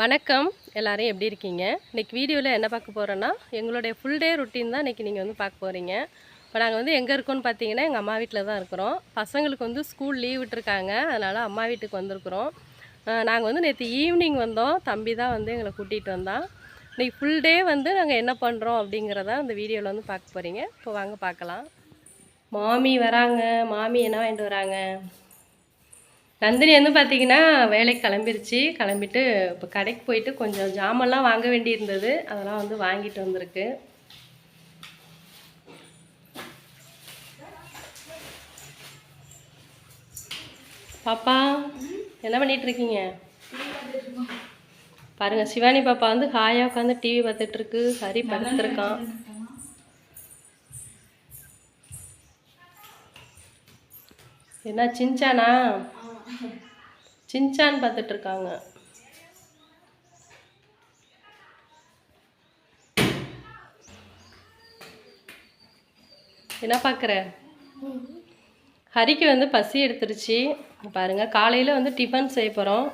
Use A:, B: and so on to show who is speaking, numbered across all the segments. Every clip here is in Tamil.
A: வணக்கம். எல்லாரும் எப்படி இருக்கீங்க? இன்னைக்கு வீடியோவில் என்ன பார்க்க போகிறோன்னா எங்களுடைய ஃபுல் டே ருட்டீன் தான் இன்றைக்கி நீங்கள் வந்து பார்க்க போகிறீங்க இப்போ நாங்கள் வந்து எங்கே இருக்கோம்னு பார்த்தீங்கன்னா எங்கள் அம்மா வீட்டில் தான் இருக்கிறோம். பசங்களுக்கு வந்து ஸ்கூல் லீவ் விட்டுருக்காங்க. அதனால் அம்மா வீட்டுக்கு வந்திருக்கிறோம். நாங்கள் வந்து நேற்று ஈவினிங் வந்தோம். தம்பி தான் வந்து எங்களை கூட்டிகிட்டு வந்தான். இன்னைக்கு ஃபுல் டே வந்து நாங்கள் என்ன பண்ணுறோம் அப்படிங்கிறத அந்த வீடியோவில் வந்து பார்க்க போகிறீங்க இப்போ வாங்க பார்க்கலாம். மாமி வராங்க. மாமி என்ன வாங்கிட்டு வராங்க? நந்தினி வந்து பார்த்தீங்கன்னா வேலைக்கு கிளம்பிருச்சு. கிளம்பிட்டு இப்போ கடைக்கு போயிட்டு கொஞ்சம் ஜாமெல்லாம் வாங்க வேண்டியிருந்தது. அதெல்லாம் வந்து வாங்கிட்டு வந்திருக்கு. பாப்பா என்ன பண்ணிகிட்ருக்கீங்க பாருங்கள் பாருங்க சிவானி பாப்பா வந்து ஹாயாக உட்காந்து டிவி பார்த்துட்ருக்கு ஹரி படுத்துருக்கான். என்ன சிஞ்சானா சின்சான் பார்த்துட்டு இருக்காங்க என்ன பார்க்குற? ஹரிக்கு வந்து பசி எடுத்துருச்சு. பாருங்கள் காலையில் வந்து டிஃபன் செய்ய போகிறோம்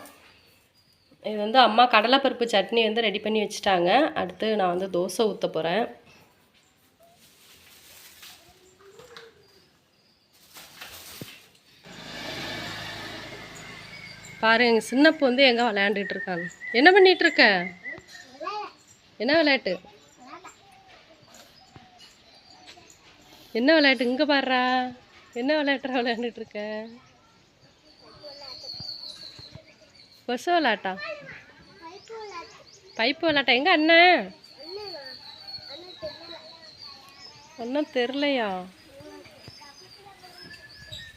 A: இது வந்து அம்மா கடலைப்பருப்பு சட்னி வந்து ரெடி பண்ணி வச்சுட்டாங்க. அடுத்து நான் வந்து தோசை ஊற்ற போகிறேன் பாருங்க எங்கள் சின்னப்பு வந்து எங்கே விளையாண்டுட்டு இருக்காங்க என்ன பண்ணிட்டு இருக்க என்ன விளையாட்டு? என்ன விளையாட்டு? இங்கே பாடுறா என்ன விளையாட்டுறா விளையாண்டுட்டு இருக்க கொசு விளாட்டா பைப்பு விளையாட்டா? எங்கே அண்ணன் ஒன்றும் தெரிலையா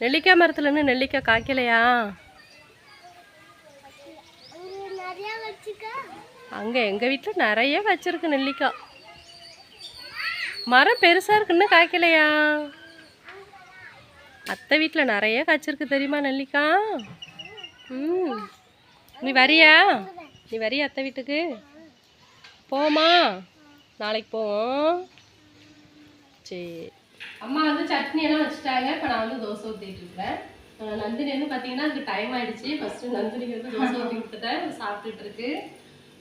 A: நெல்லிக்காய் மரத்துலன்னு நெல்லிக்காய் காய்க்கலையா? அங்கே எங்கள் வீட்டில் நிறைய வச்சுருக்கு நெல்லிக்காய் மரம் பெருசாக இருக்குன்னு காய்க்கலையா? அத்தை வீட்டில் நிறைய காய்ச்சிருக்கு தெரியுமா நெல்லிக்காய் ம். நீ வரியா? நீ வரியா அத்தை வீட்டுக்கு? போமா நாளைக்கு போவோம். சரி. அம்மா வந்து சட்னி எல்லாம் வச்சுட்டாங்க. இப்போ நான் வந்து தோசை ஊற்றிட்டு இருக்கிறேன். நந்தினி வந்து பார்த்தீங்கன்னா அதுக்கு டைம் ஆயிடுச்சு. ஃபஸ்ட்டு நந்தினிக்கு வந்து தோசை ஊற்றி கொடுத்துட்டேன். சாப்பிட்டுட்டு இருக்கு.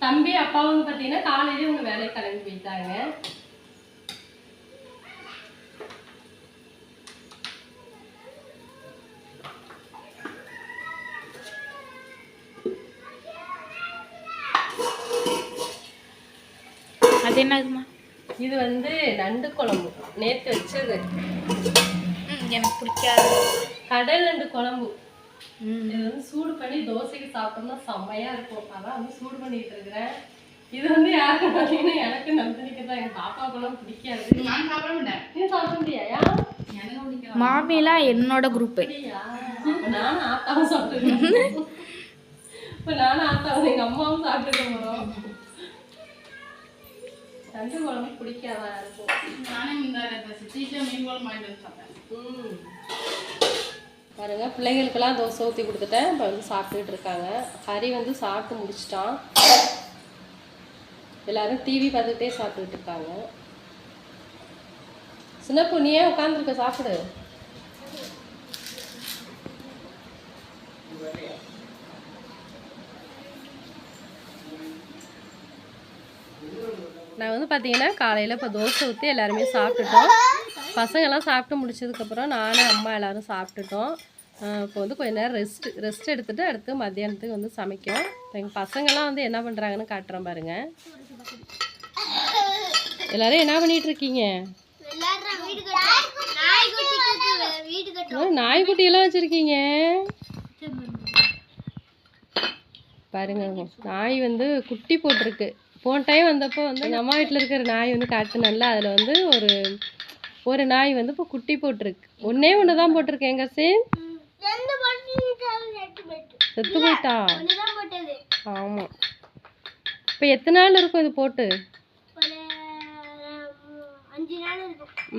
A: தம்பி அப்பா வந்து பார்த்தீங்கன்னா காலையிலேயே உங்க வேலைக்கு கிளம்பி போயிட்டாங்க.
B: அது என்னதுமா
A: இது வந்து நண்டு குழம்பு. நேற்று வச்சது.
B: எனக்கு பிடிக்காது.
A: கடல் நண்டு குழம்பு. இது வந்து சூடு பண்ணி தோசைக்கு சாப்பிட்டோம்னா செம்மையா இருக்கும். அதான் வந்து சூடு பண்ணிட்டு இருக்கிறேன். இது வந்து யாருக்கு பார்த்தீங்கன்னா எனக்கு நந்தினிக்கு தான். எங்க பாப்பாவுக்குலாம் பிடிக்காது.
C: நான் சாப்பிட மாட்டேன்.
A: நீ சாப்பிட முடியாயா
B: மாமிலாம் என்னோட குரூப்பு
A: நானும் ஆத்தாவும் சாப்பிட்டுருக்கேன் இப்ப நானும் ஆத்தாவும் எங்க அம்மாவும் சாப்பிட்டுக்க போறோம். நண்டு குழம்பு பிடிக்காதா இருக்கும்
C: நானே இந்த சிட்டியில் மீன் குழம்பு வாங்கிட்டு வந்து சாப்பிட்டேன்.
A: ம். பாருங்கள் பிள்ளைகளுக்கெல்லாம் தோசை ஊற்றி கொடுத்துட்டேன். இப்போ வந்து சாப்பிட்டுட்டு இருக்காங்க. ஹரி வந்து சாப்பிட்டு முடிச்சிட்டான். எல்லாரும் டிவி பார்த்துக்கிட்டே சாப்பிட்டுட்டு இருக்காங்க. சின்னப்பு நீ ஏன் உட்காந்துருக்க சாப்பிடு. நான் வந்து பார்த்தீங்கன்னா காலையில் இப்போ தோசை ஊற்றி எல்லாருமே சாப்பிட்டுட்டோம். பசங்கள்லாம் சாப்பிட்டு முடிச்சதுக்கப்புறம் நானும் அம்மா எல்லோரும் சாப்பிட்டுட்டோம். இப்போ வந்து கொஞ்ச நேரம் ரெஸ்ட் ரெஸ்ட் எடுத்துட்டு அடுத்து மத்தியானத்துக்கு வந்து சமைக்கும். எங்கள் பசங்கெல்லாம் வந்து என்ன பண்ணுறாங்கன்னு காட்டுறேன் பாருங்கள் எல்லோரும் என்ன பண்ணிகிட்ருக்கீங்க நாய்க்குட்டியெல்லாம் வச்சுருக்கீங்க? பாருங்க நாய் வந்து குட்டி போட்டிருக்கு. போன டைம் வந்தப்போ வந்து எங்கள் அம்மா வீட்டில் இருக்கிற நாய் வந்து காட்டுனல அதில் வந்து ஒரு ஒரு நாய் வந்து இப்போ குட்டி போட்டிருக்கு. ஒன்றே ஒன்று தான் போட்டிருக்கு. எங்க சேம்? செத்து போயிட்டா? ஆமாம் இப்போ எத்தனை நாள் இருக்கும் இது போட்டு?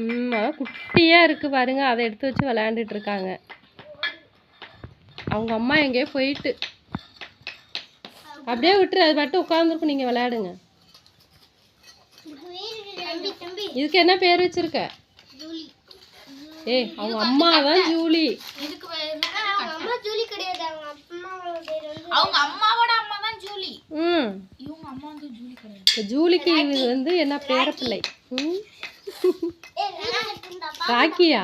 A: ம் குட்டியாக இருக்குது பாருங்க. அதை எடுத்து வச்சு விளையாண்டுட்டு இருக்காங்க. அவங்க அம்மா எங்கேயோ போயிட்டு. அப்படியே விட்டுரு. அது மட்டும் உட்காந்துருக்கும் நீங்கள் விளையாடுங்க. இதுக்கு என்ன பேர் வச்சிருக்க? ஏய் அவங்க அம்மா தான் ஜூலி.
C: இதுக்கு
B: அவங்க அம்மாவோட அம்மா தான் ஜூலி.
A: ம்.
B: இவங்க அம்மா வந்து ஜூலி கிடையாது.
A: ஜூலிக்கு இது வந்து என்ன பேரப்பிள்ளை ம். ராக்கியா?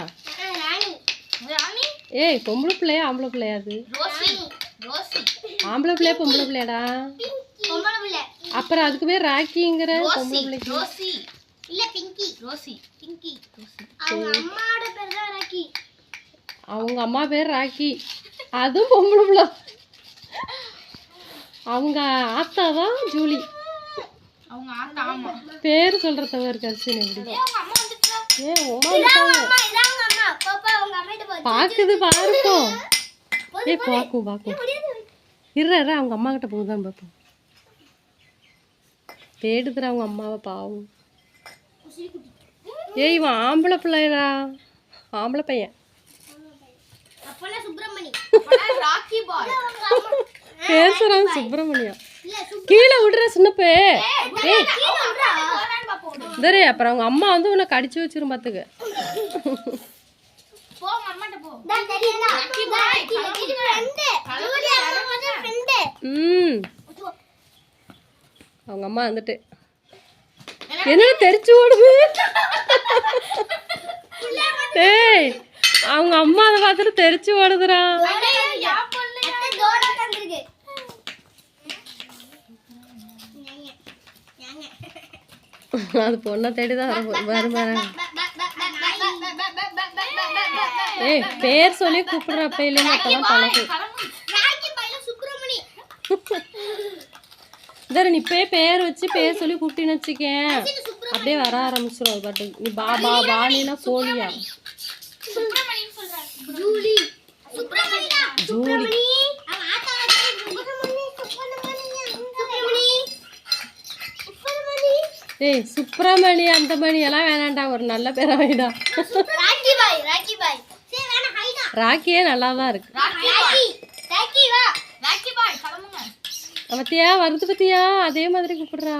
B: ராணி.
A: ஏய் பொம்பளை பிள்ளையா ஆம்பளை பிள்ளையா அது?
B: ரோசி. ரோசி.
A: ஆம்பளை பிள்ளையா பொம்பளை பிள்ளையாடா? அப்புறம் அதுக்கு பேர் ராக்கிங்கிற பொம்பளை பிள்ளைக்கு.
B: ரோசி. இல்ல பிங்கி. ரோசி. பிங்கி. ரோசி.
A: அவங்க அம்மா பேர் ராக்கி. அதுவும் பொம்பளை பிள்ளை. அவங்க ஆத்தா தான் ஜூலி.
B: அவங்க ஆத்தா ஆமா.
A: பேர் சொல்ற தவிர கரிசன் எப்படி ஏன் உமா பாக்குது பாருக்கும் ஏய் பாக்கும் பாக்கும் இரு இரு, அவங்க அம்மா கிட்ட போகுதான் பார்ப்போம் தேடுதுற அவங்க அம்மாவை பாவம். ஏய் இவன் ஆம்பளை பிள்ளைடா. ஆம்பளை பையன்.
B: ராக்கி பாய்.
A: பேசுறான் சுப்பிரமணியம். கீழே விடுற சின்னப்பே. ஏய் இதரே அப்புறம் அவங்க அம்மா வந்து உன்னை கடிச்சு வச்சிரும் பாத்துக்க.
B: போ உங்க அம்மாட்ட போ. ராக்கி பாய்
A: ம். அவங்க அம்மா வந்துட்டு. என்ன தெரிச்சு ஓடுது ஏய் அவங்க அம்மா அதை பார்த்துட்டு தெரிச்சு ஓடுதுடா அது பொண்ணை தேடி தான் வரும் வரும் ஏய் பேர் சொல்லி கூப்பிடுற அப்ப இல்லைன்னு அப்பதான் பழகு இதர நீ போய் பேர் வச்சு பேர் சொல்லி கூப்பிட்டின்னு வச்சுக்கேன். அப்படியே வர ஆரம்பிச்சிடும் அது பாட்டு நீ பா பா பாலினா போலியா
B: ஜூலி.
A: ஜூலி ஏய் சுப்பிரமணி அந்த மணி எல்லாம் வேணாம்டா ஒரு நல்ல பேரா வைடா ராக்கியே நல்லா தான் இருக்கு
B: ராக்கி பாய் ராக்கி வா ராக்கி பாய் கிளம்புங்க
A: பத்தியா? வருது பத்தியா? அதே மாதிரி கூப்பிடுறா.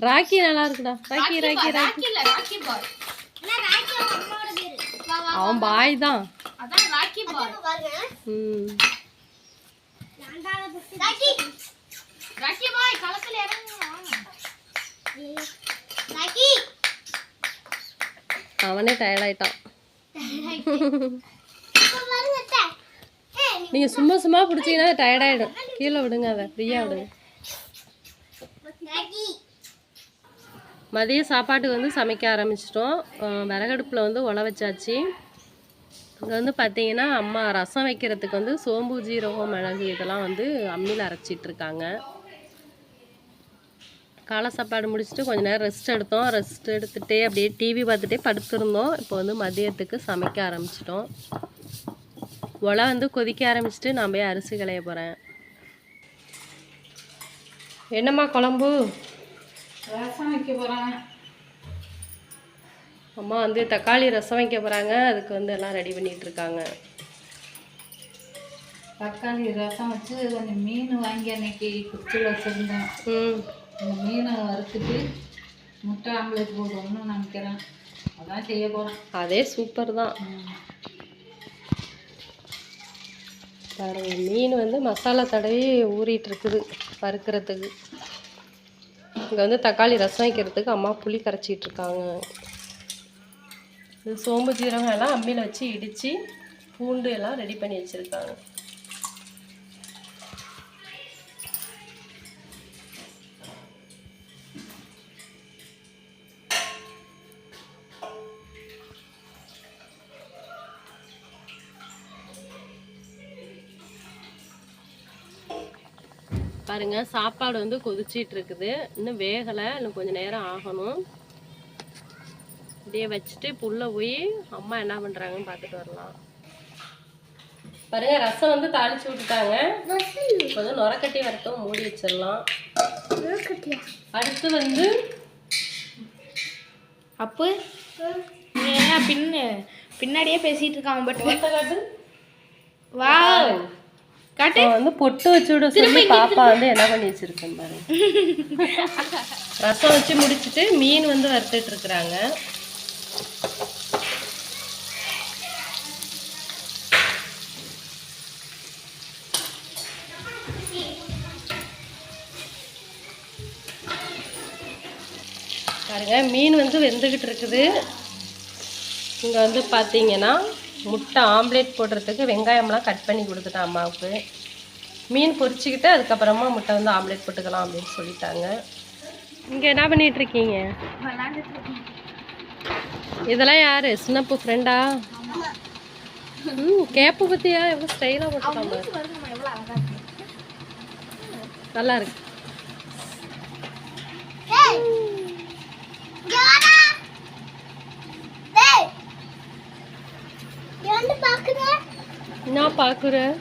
A: ராக்கி நல்லா இருக்குடா. ராக்கி ராக்கி ராக்கி அவன் பாய் தான்
B: அதான் ராக்கி பாய். பாருங்க.
A: ம்.
B: ராக்கி. ராக்கி பாய் களத்துல இறங்குங்க. வாங்க ராக்கி.
A: அவனே டயர்டாயிட்டான் நீங்க சும்மா சும்மா பிடிச்சீங்கன்னா டயர்டாயிடும் கீழே விடுங்க அதை ஃப்ரீயாக விடுங்க. மதிய சாப்பாட்டுக்கு வந்து சமைக்க ஆரம்பிச்சிட்டோம். விறகடுப்பில் வந்து உல வச்சாச்சு. இங்கே வந்து பார்த்தீங்கன்னா அம்மா ரசம் வைக்கிறதுக்கு வந்து சோம்பு ஜீரகம் மிளகு இதெல்லாம் வந்து அம்மியில் அரைச்சிட்டு இருக்காங்க. காலை சாப்பாடு முடிச்சுட்டு கொஞ்ச நேரம் ரெஸ்ட் எடுத்தோம். ரெஸ்ட் எடுத்துகிட்டே அப்படியே டிவி பார்த்துட்டே படுத்திருந்தோம். இப்போ வந்து மதியத்துக்கு சமைக்க ஆரம்பிச்சிட்டோம். உலை வந்து கொதிக்க ஆரம்பிச்சிட்டு நான் போய் அரிசி களைய போகிறேன் என்னம்மா குழம்பு?
C: ரசம் வைக்க போகிறேன்
A: அம்மா வந்து தக்காளி ரசம் வைக்க போகிறாங்க அதுக்கு வந்து எல்லாம் ரெடி பண்ணிட்டு இருக்காங்க.
C: தக்காளி ரசம் வச்சு கொஞ்சம் மீன் வாங்கி அன்னைக்கு குச்சில் வச்சுருந்தேன்.
A: ம்.
C: மீனை வறுத்துட்டு முட்டை ஆம்லேட் போடணும்னு நினைக்கிறேன். அதான் செய்ய போகிறேன்
A: அதே சூப்பர் தான். பாருங்கள் மீன் வந்து மசாலா தடவி ஊறிட்டுருக்குது வறுக்கிறதுக்கு. இங்கே வந்து தக்காளி ரசம் வைக்கிறதுக்கு அம்மா புளி கரைச்சிட்டு இருக்காங்க இது சோம்பு ஜீரகம் எல்லாம் அம்மியில் வச்சு இடித்து பூண்டு எல்லாம் ரெடி பண்ணி வச்சுருக்காங்க. பாருங்க சாப்பாடு வந்து கொதிச்சிட்டு இருக்குது இன்னும் வேகலை இன்னும் கொஞ்சம் நேரம் ஆகணும். இப்படியே வச்சுட்டு புல்ல போய் அம்மா என்ன பண்றாங்கன்னு பார்த்துட்டு வரலாம். பாருங்க ரசம் வந்து தாளிச்சு விட்டுட்டாங்க. இப்போ வந்து நுரக்கட்டி வரட்டும் மூடி வச்சிடலாம். அடுத்து வந்து
B: அப்பு. பின்ன பின்னாடியே பேசிட்டு இருக்கான் பட் வா
A: வந்து பொட்டு வச்சு விட சொல்லி பாப்பா வந்து என்ன பண்ணி வச்சிருக்கேன் பாரு. ரசம் வச்சு முடிச்சுட்டு மீன் வந்து வறுத்துட்டு இருக்கிறாங்க. பாருங்க மீன் வந்து வெந்துக்கிட்டு இருக்குது. இங்கே வந்து பார்த்தீங்கன்னா முட்டை ஆம்லேட் போடுறதுக்கு வெங்காயம்லாம் கட் பண்ணி கொடுத்துட்டேன் அம்மாவுக்கு. மீன் பொரிச்சுக்கிட்டு அதுக்கப்புறமா முட்டை வந்து ஆம்லேட் போட்டுக்கலாம் அப்படின்னு சொல்லிட்டாங்க. இங்கே என்ன பண்ணிட்டு இருக்கீங்க? இதெல்லாம் யாரு? சின்னப்பு ஃப்ரெண்டா ம் கேப்பு பத்தியா? எவ்வளோ ஸ்டைலாக போட்டுருக்காங்க? நல்லா இருக்கு. நான் பார்க்குறேன்.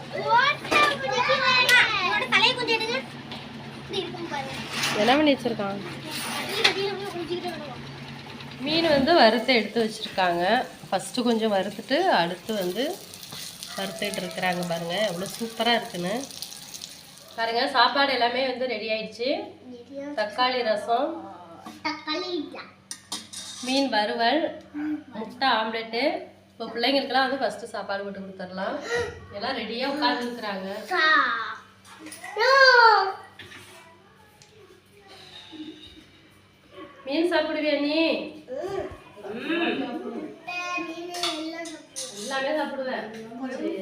A: என்ன பண்ணி வச்சிருக்கான் மீன் வந்து வறுத்து எடுத்து வச்சுருக்காங்க. ஃபஸ்ட்டு கொஞ்சம் வறுத்துட்டு அடுத்து வந்து வறுத்துட்டு இருக்கிறாங்க பாருங்க. எவ்வளோ சூப்பராக இருக்குன்னு. பாருங்க சாப்பாடு எல்லாமே வந்து ரெடி ஆயிடுச்சு. தக்காளி ரசம் மீன் வறுவல் முட்டை ஆம்லெட்டு இப்போ பிள்ளைங்களுக்கெல்லாம் வந்து ஃபஸ்ட்டு சாப்பாடு போட்டு கொடுத்துடலாம். எல்லாம் ரெடியாக உட்காந்துருக்குறாங்க மீன் சாப்பிடுவியா நீ. எல்லாமே சாப்பிடுவேன் சரி.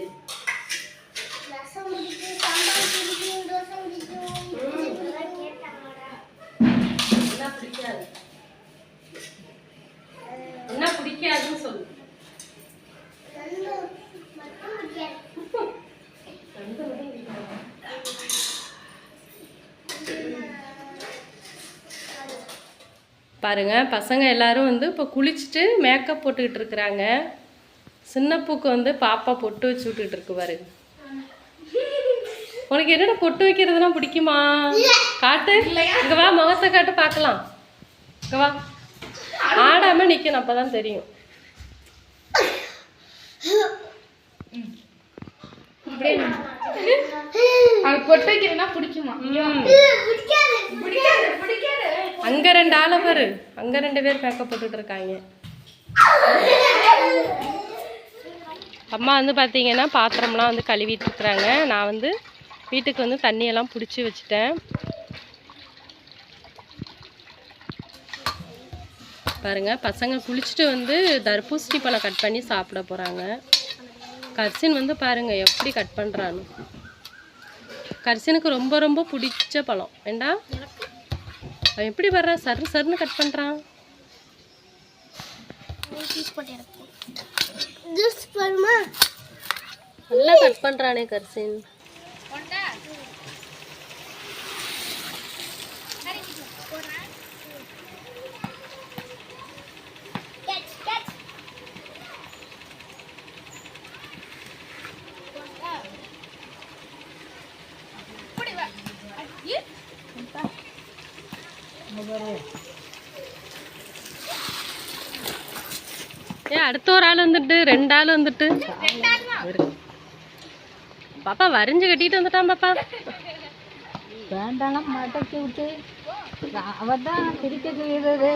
A: என்ன பிடிக்காது என்ன பிடிக்காதுன்னு சொல்லு ரெண்டு மணி பிடிக்காதா? பாருங்க பசங்க எல்லாரும் வந்து இப்போ குளிச்சுட்டு மேக்கப் போட்டுக்கிட்டு இருக்கிறாங்க. சின்னப்புக்கு வந்து பாப்பா பொட்டு வச்சு விட்டுட்டு இருக்கு பாரு. உனக்கு என்னடா பொட்டு வைக்கிறதுலாம் பிடிக்குமா? காட்டு. இங்க வா முகத்தை காட்டு பார்க்கலாம். இங்க வா. ஆடாம நிக்கணும் அப்பதான் தெரியும்.
B: அது பொட்டு வைக்கிறதுனா பிடிக்குமா?
A: அங்க ரெண்டு ஆளை பாரு. அங்க ரெண்டு பேர் மேக்கப் போட்டுட்டு இருக்காங்க. அம்மா வந்து பார்த்தீங்கன்னா பாத்திரம்லாம் வந்து கழுவிட்டு இருக்கிறாங்க. நான் வந்து வீட்டுக்கு வந்து தண்ணியெல்லாம் பிடிச்சி வச்சுட்டேன். பாருங்க பசங்க குளிச்சுட்டு வந்து தர்பூசணி பழம் கட் பண்ணி சாப்பிட போகிறாங்க கர்சின் வந்து பாருங்க எப்படி கட் பண்ணுறான்னு கர்சினுக்கு ரொம்ப ரொம்ப பிடிச்ச பழம். வேண்டாம் அவன் எப்படி வர்றா சரு சருன்னு கட் பண்ணுறான் நல்லா கட் பண்ணுறானே கர்சின். அடுத்த ஒரு ஆள் வந்துட்டு ரெண்டு ஆள் வந்துட்டு. பாப்பா வரைஞ்சு கட்டிட்டு வந்துட்டான் பாப்பா.
C: வேண்டாம் மடக்கி விட்டு. அவ தான் பிடிக்க செய்யறது